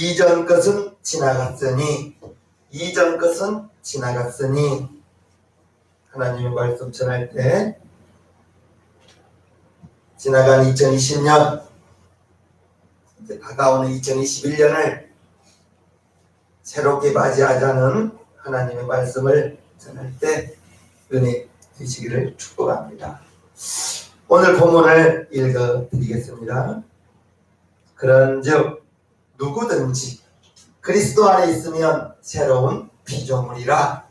이전 것은 지나갔으니 이전 것은 지나갔으니 하나님의 말씀 전할 때 지나간 2020년 이제 다가오는 2021년을 새롭게 맞이하자는 하나님의 말씀을 전할 때 은혜 되시기를 축복합니다. 오늘 본문을 읽어 드리겠습니다. 그런즉 누구든지 그리스도 안에 있으면 새로운 피조물이라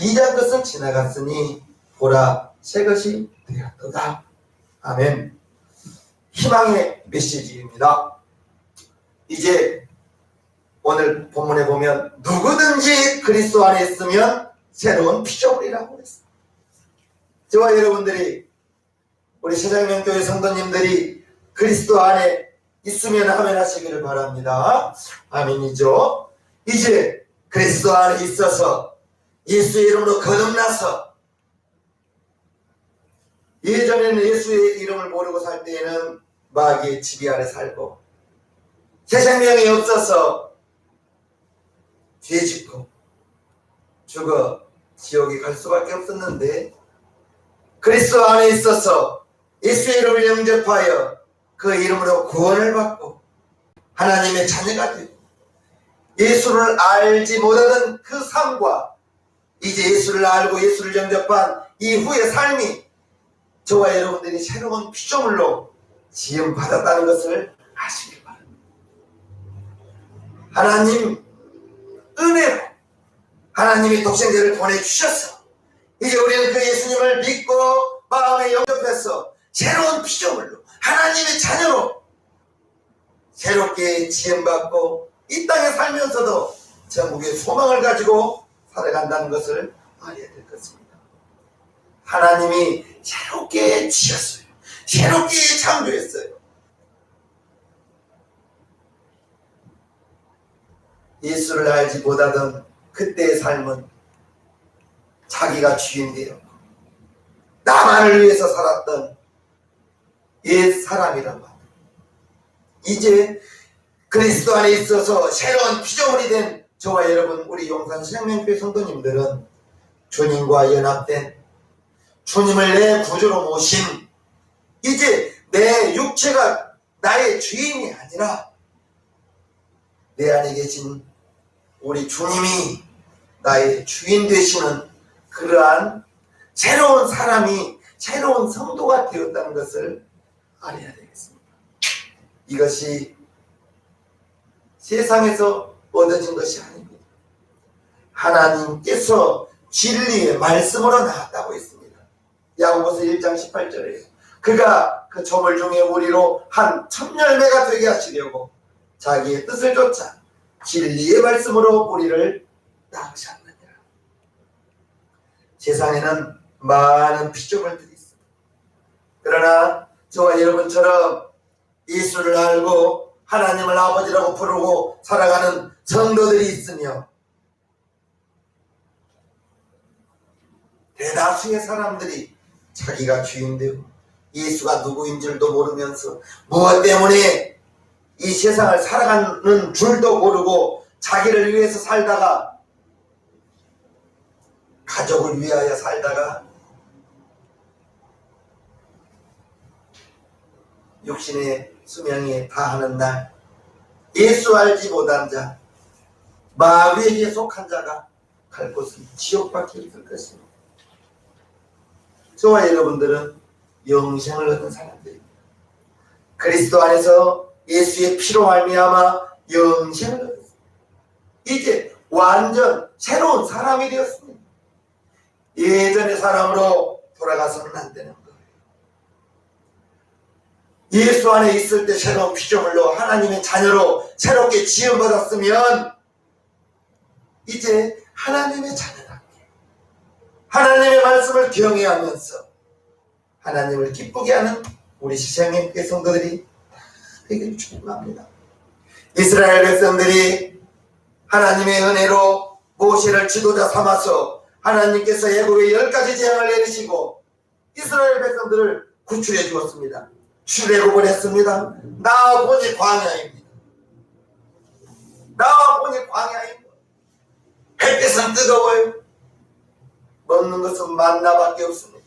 이전 것은 지나갔으니 보라 새 것이 되었도다. 아멘. 희망의 메시지입니다. 이제 오늘 본문에 보면 누구든지 그리스도 안에 있으면 새로운 피조물이라고 했습니다. 저와 여러분들이 우리 세상명교회 성도님들이 그리스도 안에 있으면 하면 하시기를 바랍니다. 아멘이죠. 이제 그리스도 안에 있어서 예수의 이름으로 거듭나서 예전에는 예수의 이름을 모르고 살 때에는 마귀의 지배 아래 살고 새 생명이 없어서 죄 짓고 죽어 지옥에 갈 수밖에 없었는데 그리스도 안에 있어서 예수의 이름을 영접하여 그 이름으로 구원을 받고 하나님의 자녀가 되고 예수를 알지 못하던 그 삶과 이제 예수를 알고 예수를 영접한 이후의 삶이 저와 여러분들이 새로운 피조물로 지음 받았다는 것을 아시기 바랍니다. 하나님 은혜로 하나님이 독생자를 보내주셔서 이제 우리는 그 예수님을 믿고 마음에 영접해서 새로운 피조물로 하나님의 자녀로 새롭게 지음받고 이 땅에 살면서도 전국의 소망을 가지고 살아간다는 것을 알아야 될 것입니다. 하나님이 새롭게 지었어요. 새롭게 창조했어요. 예수를 알지 못하던 그때의 삶은 자기가 주인 되었고 나만을 위해서 살았던 옛 사람이란 말이에요. 이제 그리스도 안에 있어서 새로운 피조물이 된 저와 여러분 우리 용산 생명교회 성도님들은 주님과 연합된 주님을 내 구주로 모신 이제 내 육체가 나의 주인이 아니라 내 안에 계신 우리 주님이 나의 주인 되시는 그러한 새로운 사람이 새로운 성도가 되었다는 것을 알아야 되겠습니다. 이것이 세상에서 얻어진 것이 아닙니다. 하나님께서 진리의 말씀으로 나왔다고 했습니다. 야고보서 1장 18절에 그가 그 조물 중에 우리로 한 천열매가 되게 하시려고 자기의 뜻을 쫓아 진리의 말씀으로 우리를 낳으셨느니라. 세상에는 많은 피조물들이 있습니다. 그러나 저와 여러분처럼 예수를 알고 하나님을 아버지라고 부르고 살아가는 성도들이 있으며 대다수의 사람들이 자기가 주인 되고 예수가 누구인 줄도 모르면서 무엇 때문에 이 세상을 살아가는 줄도 모르고 자기를 위해서 살다가 가족을 위하여 살다가 육신의 수명이 다하는 날 예수 알지 못한 자 마귀에게 속한 자가 갈 곳은 지옥밖에 없을 것입니다. 저와 여러분들은 영생을 얻은 사람들입니다. 그리스도 안에서 예수의 피로 말미암아 영생을 얻었습니다. 이제 완전 새로운 사람이 되었습니다. 예전의 사람으로 돌아가서는 안 되는 거 예수 안에 있을 때 새로운 피조물로 하나님의 자녀로 새롭게 지음받았으면 이제 하나님의 자녀답게 하나님의 말씀을 경외하면서 하나님을 기쁘게 하는 우리 시장님께 성도들이 되기를 축복합니다. 이스라엘 백성들이 하나님의 은혜로 모세를 지도자 삼아서 하나님께서 애굽에 열 가지 재앙을 내리시고 이스라엘 백성들을 구출해 주었습니다. 출애굽을 했습니다. 나 보니 광야입니다. 나와 보니 것. 햇빛은 뜨거워요. 먹는 것은 만나밖에 없습니다.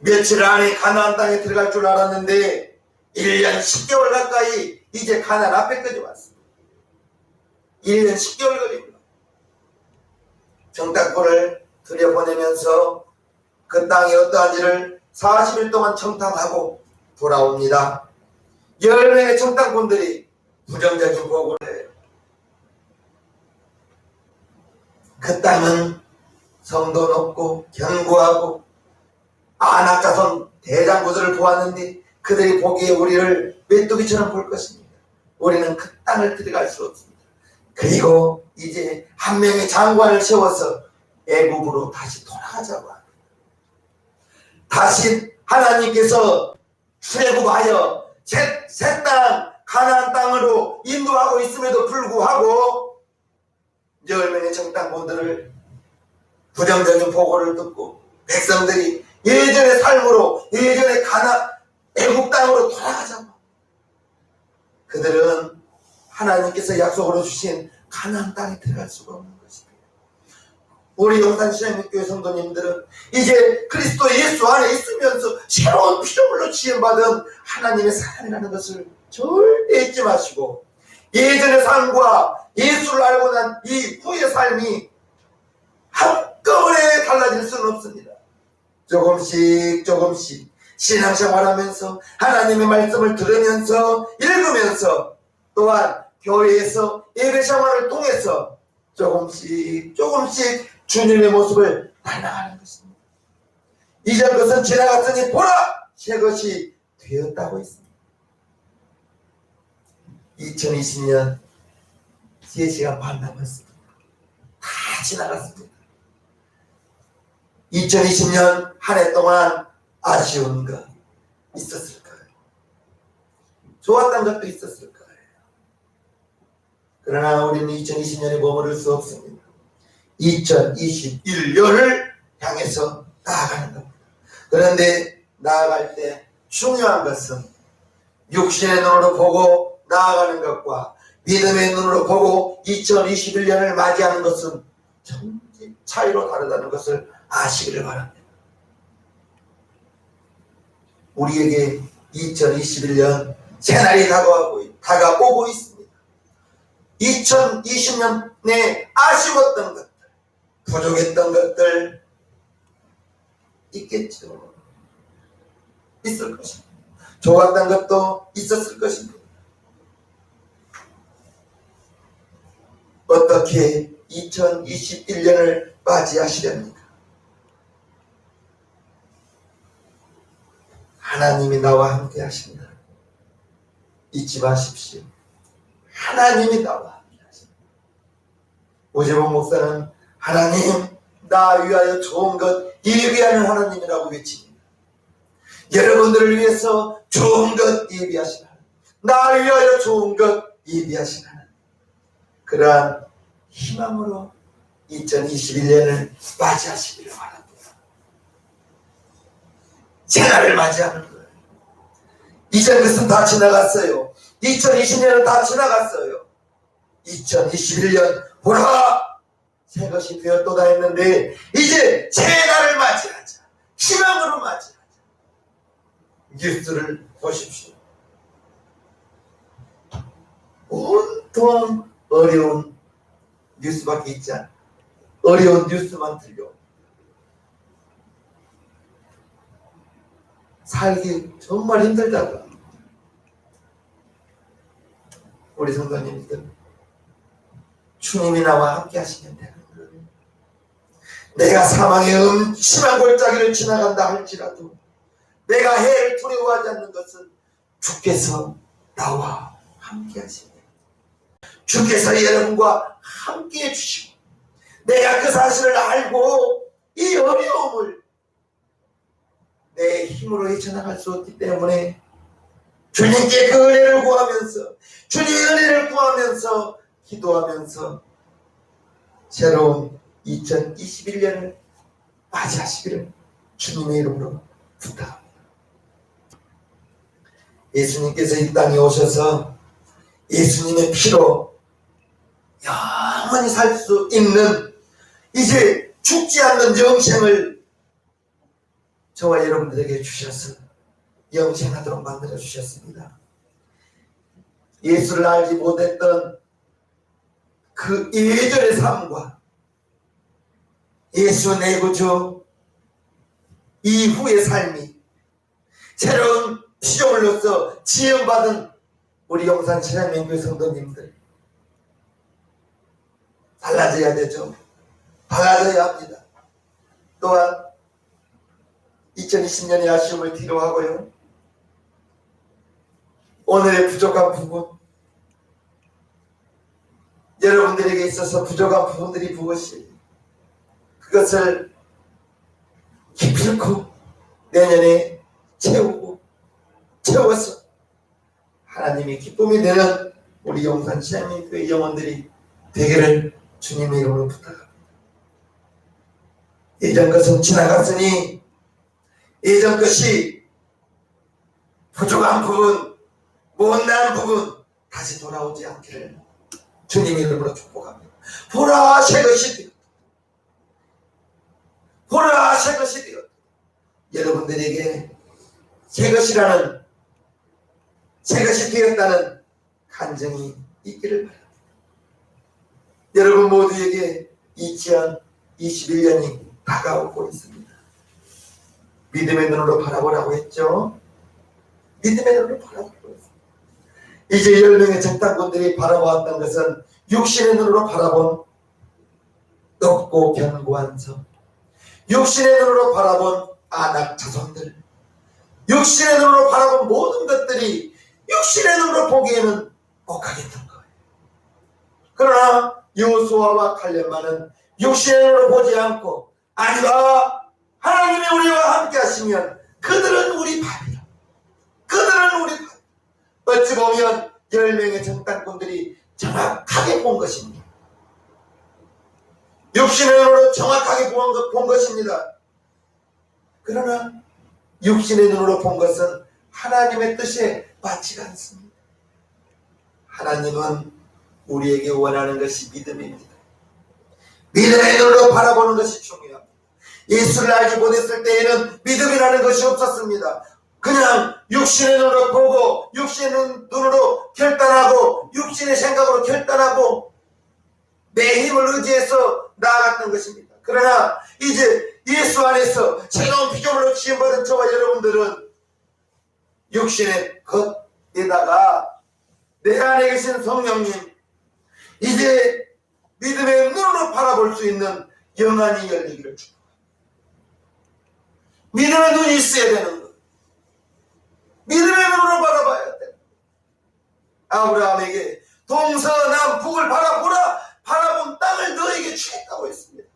며칠 안에 가나안 땅에 들어갈 줄 알았는데 1년 10개월 가까이 이제 가나안 앞에까지 왔습니다. 1년 10개월 걸립니다. 정탐꾼을 들여보내면서 그 땅이 어떠한지를 40일 동안 청탐하고 돌아옵니다. 10명의 청탐꾼들이 부정적인 보고를 해요. 그 땅은 성도 높고 견고하고 아낙자손 대장부들을 보았는데 그들이 보기에 우리를 메뚜기처럼 볼 것입니다. 우리는 그 땅을 들어갈 수 없습니다. 그리고 이제 한 명의 장관을 세워서 애국으로 다시 돌아가자고 합니다. 다시 하나님께서 출애굽하여 새땅 가나안 땅으로 인도하고 있음에도 불구하고 열명의 정당군들을 부정적인 보고를 듣고 백성들이 예전의 삶으로 예전의 가나 애국 땅으로 돌아가자고 그들은 하나님께서 약속으로 주신 가나안 땅에 들어갈 수가 없는 것입니다. 우리 용산신앙교회 성도님들은 이제 그리스도 예수 안에 있으면서 새로운 피조물로 지음받은 하나님의 사람이라는 것을 절대 잊지 마시고 예전의 삶과 예수를 알고 난 이 후의 삶이 한꺼번에 달라질 수는 없습니다. 조금씩 조금씩 신앙생활 하면서 하나님의 말씀을 들으면서 읽으면서 또한 교회에서 예배 생활을 통해서 조금씩 조금씩 주님의 모습을 닮아가는 것입니다. 이전 것은 지나갔으니 보라 새 것이 되었다고 했습니다. 2020년 3시간 반 남았습니다. 다 지나갔습니다. 2020년 한 해 동안 아쉬운 것 있었을까요? 좋았던 것도 있었을 거예요. 그러나 우리는 2020년에 머무를 수 없습니다. 2021년을 향해서 나아가는 겁니다. 그런데 나아갈 때 중요한 것은 육신의 눈으로 보고 나아가는 것과 믿음의 눈으로 보고 2021년을 맞이하는 것은 전지 차이로 다르다는 것을 아시기를 바랍니다. 우리에게 2021년 새날이 다가오고, 다가오고 있습니다. 2020년에 아쉬웠던 것들, 부족했던 것들 있겠죠. 있을 것입니다. 좋았던 것도 있었을 것입니다. 어떻게 2021년을 맞이하시렵니까? 하나님이 나와 함께 하신다. 잊지 마십시오. 하나님이 나와 함께 하신다. 오재범 목사는 하나님 나 위하여 좋은 것 예비하는 하나님이라고 외칩니다. 여러분들을 위해서 좋은 것 예비하시는 하나님. 나 위하여 좋은 것 예비하시는 하나님. 그러한 희망으로 2021년을 맞이하시기를 바랍니다. 새날을 맞이하는 거예요. 이전 것은 다 지나갔어요. 2020년은 다 지나갔어요. 2021년 보라 새 것이 되었도다 했는데 이제 새 날을 맞이하자. 희망으로 맞이하자. 뉴스를 보십시오. 온통 어려운 뉴스밖에 있지 않아. 어려운 뉴스만 들려. 살기 정말 힘들다고. 우리 성도님들, 주님이 나와 함께 하시면 거예요. 내가 사망의 음침한 골짜기를 지나간다 할지라도 내가 해를 두려워하지 않는 것은 주께서 나와 함께 하십니다. 주께서 여러분과 함께 해주시고 내가 그 사실을 알고 이 어려움을 내 힘으로 헤쳐나갈 수 없기 때문에 주님께 그 은혜를 구하면서 주님의 은혜를 구하면서 기도하면서 새로운 2021년을 맞이하시기를 주님의 이름으로 부탁합니다. 예수님께서 이 땅에 오셔서 예수님의 피로 영원히 살 수 있는 이제 죽지 않는 영생을 저와 여러분들에게 주셔서 영생하도록 만들어 주셨습니다. 예수를 알지 못했던 그 예전의 삶과 예수 내 구주 이후의 삶이 새로운 피조물로서 지음받은 우리 영산 신앙명교 성도님들 달라져야 되죠. 달라져야 합니다. 또한 2020년의 아쉬움을 뒤로 하고요. 오늘의 부족한 부분 여러분들에게 있어서 부족한 부분들이 무엇이 그것을 기필코 내년에 채우고 채워서 하나님의 기쁨이 되는 우리 용산 시장님교회 영혼들이 되기를 주님의 이름으로 부탁합니다. 예전 것은 지나갔으니 예전 것이 부족한 부분, 못난 부분 다시 돌아오지 않기를 주님의 이름으로 축복합니다. 보라 새 것이. 보라 새 것이 되었다. 여러분들에게 새 것이라는 새 것이 되었다는 간증이 있기를 바랍니다. 여러분 모두에게 2021년이 다가오고 있습니다. 믿음의 눈으로 바라보라고 했죠. 믿음의 눈으로 바라보고 있습니다. 이제 열 명의 적당꾼들이 바라보았던 것은 육신의 눈으로 바라본 높고 견고한 섬, 육신의 눈으로 바라본 아낙 자손들, 육신의 눈으로 바라본 모든 것들이 육신의 눈으로 보기에는 억하겠던 거예요. 그러나 여호수아와 칼렙만은 육신의 눈으로 보지 않고 아니다 하나님이 우리와 함께 하시면 그들은 우리 밥이라 그들은 우리 밥 어찌 보면 열 명의 정당꾼들이 정확하게 본 것입니다. 육신의 눈으로 정확하게 본, 것입니다. 그러나 육신의 눈으로 본 것은 하나님의 뜻에 맞지가 않습니다. 하나님은 우리에게 원하는 것이 믿음입니다. 믿음의 눈으로 바라보는 것이 중요합니다. 예수를 알지 못했을 때에는 믿음이라는 것이 없었습니다. 그냥 육신의 눈으로 보고 육신의 눈- 눈으로 결단하고 육신의 생각으로 결단하고 내 힘을 의지해서 나아갔던 것입니다. 그러나 이제 예수 안에서 새로운 피조물로 지음받은 저와 여러분들은 육신의 것에다가 내 안에 계신 성령님 이제 믿음의 눈으로 바라볼 수 있는 영안이 열리기를 축복합니다. 믿음의 눈이 있어야 되는 것. 믿음의 눈으로 바라봐야 돼. 아브라함에게 동서남북을 바라보라 너에게 주겠다고 했습니다.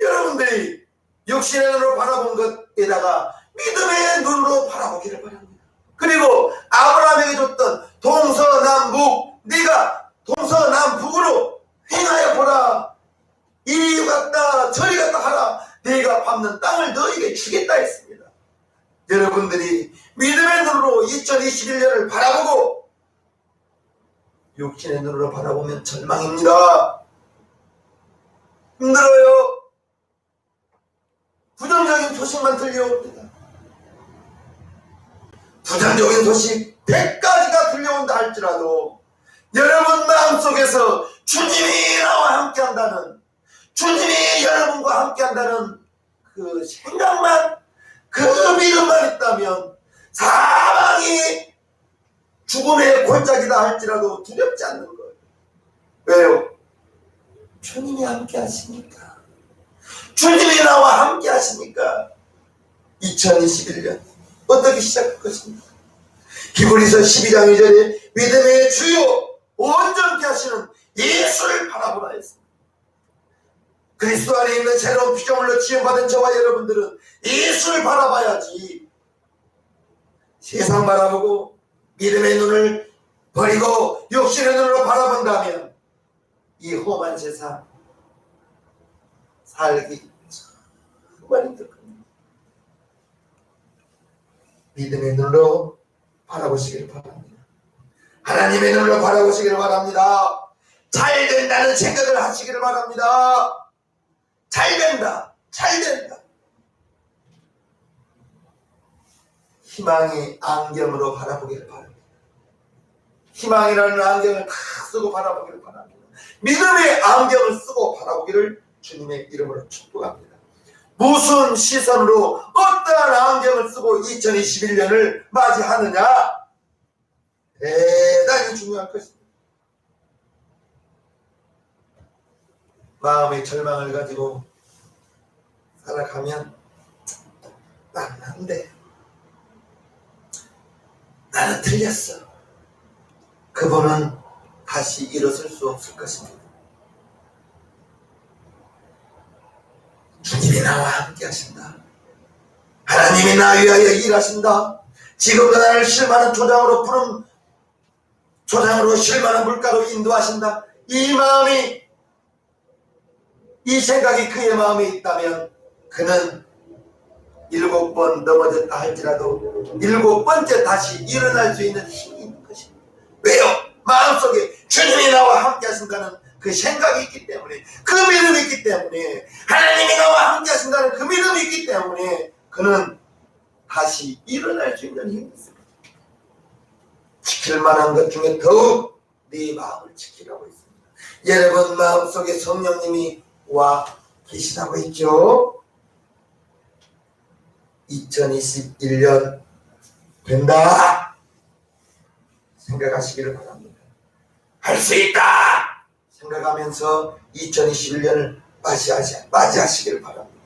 여러분들이 육신의 눈으로 바라본 것에다가 믿음의 눈으로 바라보기를 바랍니다. 그리고 아브라함에게 줬던 동서남북 네가 동서남북으로 행하여 보라 이리 갔다 저리 갔다 하라 네가 밟는 땅을 너에게 주겠다 했습니다. 여러분들이 믿음의 눈으로 2021년을 바라보고 육신의 눈으로 바라보면 절망입니다. 힘들어요. 부정적인 소식만 들려옵니다. 부정적인 소식 100가지가 들려온다 할지라도 여러분 마음속에서 주님이 나와 함께한다는 주님이 여러분과 함께한다는 그 생각만 그 믿음만 있다면 사망이 죽음의 골짜기다 할지라도 두렵지 않는 거예요. 왜요? 주님이 함께 하시니까. 주님이 나와 함께 하시니까 2021년 어떻게 시작할 것입니까? 히브리서 12장 2절에 믿음의 주요 온전케 하시는 예수를 바라보라 했습니다. 그리스도 안에 있는 새로운 피조물로 지음받은 저와 여러분들은 예수를 바라봐야지 세상 바라보고 믿음의 눈을 버리고 욕심의 눈으로 바라본다면 이 험한 세상 살기 정말 힘들 겁니다. 믿음의 눈으로 바라보시길 바랍니다. 하나님의 눈으로 바라보시기를 바랍니다. 잘 된다는 생각을 하시기를 바랍니다. 잘 된다. 잘 된다. 희망의 안경으로 바라보기를 바랍니다. 희망이라는 안경을 다 쓰고 바라보기를 바랍니다. 믿음의 안경을 쓰고 바라보기를 주님의 이름으로 축복합니다. 무슨 시선으로 어떠한 안경을 쓰고 2021년을 맞이하느냐? 대단히 중요한 것입니다. 마음의 절망을 가지고 살아가면 나는 안 돼. 나는 틀렸어. 그분은 다시 일어설 수 없을 것입니다. 주님이 나와 함께 하신다. 하나님이 나 위하여 일하신다. 지금도 나를 실만한 조장으로 푸른 조장으로 실만한 물가로 인도하신다. 이 마음이 이 생각이 그의 마음에 있다면 그는 일곱 번 넘어졌다 할지라도 일곱 번째 다시 일어날 수 있는 힘이 있는 것입니다. 왜요? 마음속에 주님이 나와 함께 하신다는 그 생각이 있기 때문에 그 믿음이 있기 때문에 하나님이 나와 함께 하신다는 그 믿음이 있기 때문에 그는 다시 일어날 수 있는 힘이 있습니다. 지킬 만한 것 중에 더욱 네 마음을 지키라고 있습니다. 여러분 마음속에 성령님이 와 계시다고 했죠? 2021년 된다 생각하시기를 바랍니다. 할 수 있다! 생각하면서 2021년을 맞이하시, 맞이하시기를 바랍니다.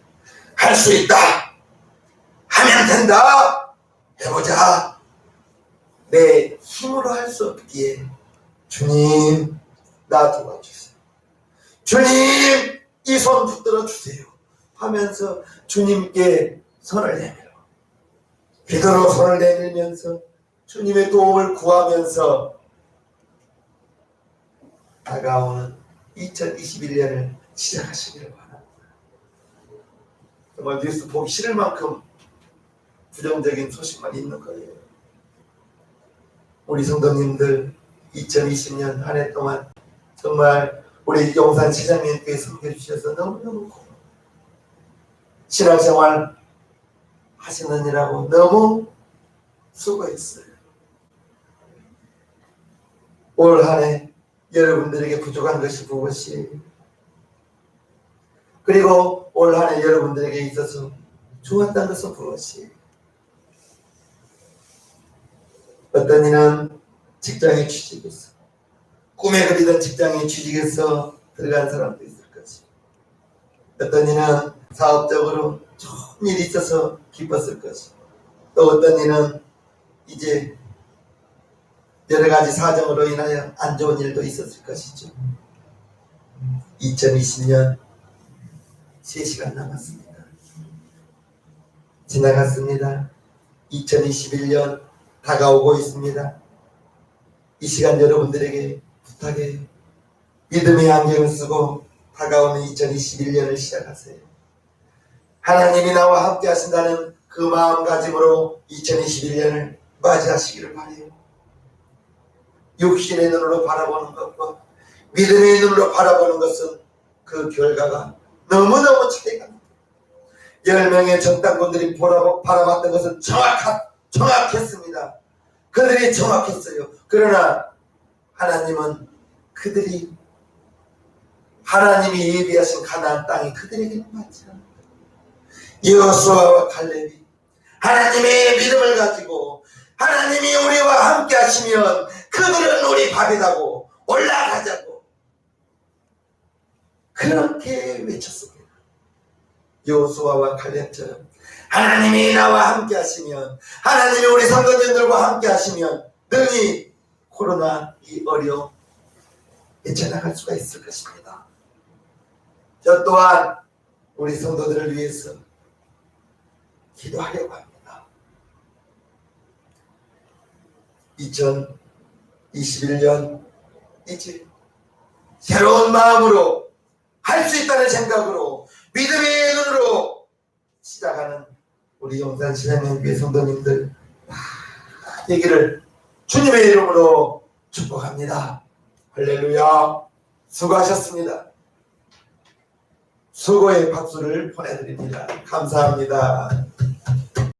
할 수 있다! 하면 된다! 해보자! 내 힘으로 할 수 없기에 주님 나 도와주세요. 주님 이 손 붙들어 주세요. 하면서 주님께 손을 내밀어. 기도로 손을 내밀면서 주님의 도움을 구하면서 다가오는 2021년을 시작하시기를 바랍니다. 정말 뉴스 보기 싫을 만큼 부정적인 소식만 있는 거예요. 우리 성도님들 2020년 한 해 동안 정말 우리 용산 시장님께 섬겨주셔서 너무너무 고마워요. 신앙생활 하시느니라고 너무 수고했어요. 올 한해 여러분들에게 부족한 것이 무엇이에요? 그리고 올 한해 여러분들에게 있어서 좋았던 것은 무엇이에요? 어떤 이는 직장에 취직했어. 꿈에 그리던 직장에 취직해서 들어간 사람도 있을 것이. 어떤 이는 사업적으로 좋은 일이 있어서 기뻤을 것이. 또 어떤 이는 이제 여러 가지 사정으로 인하여 안 좋은 일도 있었을 것이죠. 2020년 3시간 남았습니다. 지나갔습니다. 2021년 다가오고 있습니다. 이 시간 여러분들에게 부탁해 믿음의 안경을 쓰고 다가오는 2021년을 시작하세요. 하나님이 나와 함께 하신다는 그 마음가짐으로 2021년을 맞이하시기를 바래요. 육신의 눈으로 바라보는 것과 믿음의 눈으로 바라보는 것은 그 결과가 너무너무 차이가 납니다. 10명의 전당군들이 보라- 바라봤던 것은 정확한, 정확했습니다. 그들이 정확했어요. 그러나 하나님은 그들이 하나님이 예비하신 가나안 땅이 그들에게는 맞지 않아요. 여호수아와 칼렙이 하나님의 믿음을 가지고 하나님이 우리와 함께 하시면 그들은 우리 밥이다고 올라가자고 그렇게 외쳤습니다. 여호수아와 칼렙처럼 하나님이 나와 함께 하시면 하나님이 우리 성도님들과 함께 하시면 능히 코로나 이 어려움 헤쳐나갈 수가 있을 것입니다. 저 또한 우리 성도들을 위해서 기도하려고 합니다. 2021년 이제 새로운 마음으로 할 수 있다는 생각으로 믿음의 눈으로 시작하는 우리 용산 신앙연교회 성도님들 되기를 주님의 이름으로 축복합니다. 할렐루야. 수고하셨습니다. 수고의 박수를 보내드립니다. 감사합니다.